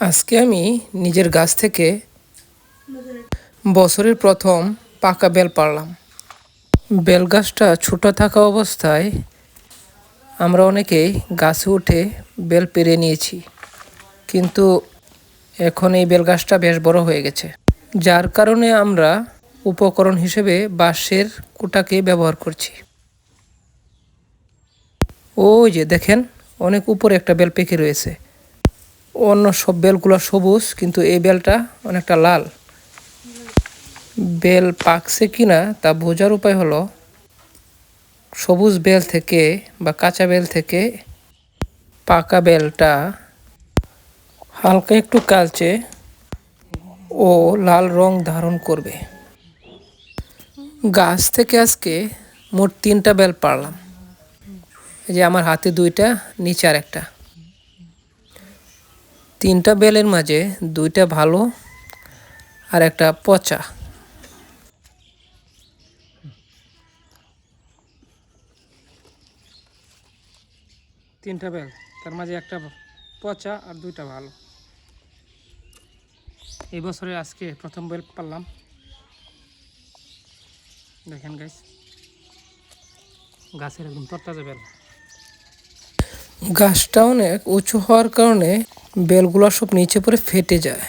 আজকে আমি নিজের গাছ থেকে বছরের প্রথম পাকা বেল পারলাম বেল গাছটা ছোট থাকা অবস্থায় আমরা অনেকেই গাছে উঠে বেল পেরে নিয়েছি। কিন্তু এখন এই বেল গাছটা বেশ বড় হয়ে গেছে। যার কারণে আমরা উপকরণ হিসেবে বাঁশের কুটাকে ব্যবহার করছি। ওই যে দেখেন, অনেক উপরে একটা বেল পেকে রয়েছে। অন্য সব বেলগুলো সবুজ, কিন্তু এই বেলটা অনেকটা লাল। বেল পাকছে কিনা তা বোঝার উপায় হলো সবুজ বেল থেকে বা কাঁচা বেল থেকে পাকা বেলটা হালকা একটু কালচে ও লাল রং ধারণ করবে। গাছ থেকে আজকে মোট তিনটা বেল পারলাম এই যে আমার হাতে দুইটা, নিচে আর একটা তিনটা বেলের মাঝে দুইটা ভালো আর একটা পচা। তিনটা বেল, তার মাঝে একটা পচা আর দুইটা ভালো। এই বছরে আজকে প্রথম বেল পারলাম। দেখেন গাইস গাছের একদম তরতাজা বেল। গাছটা অনেক উঁচু হওয়ার কারণে বেলগুলা সব নিচে পরে ফেটে যায়।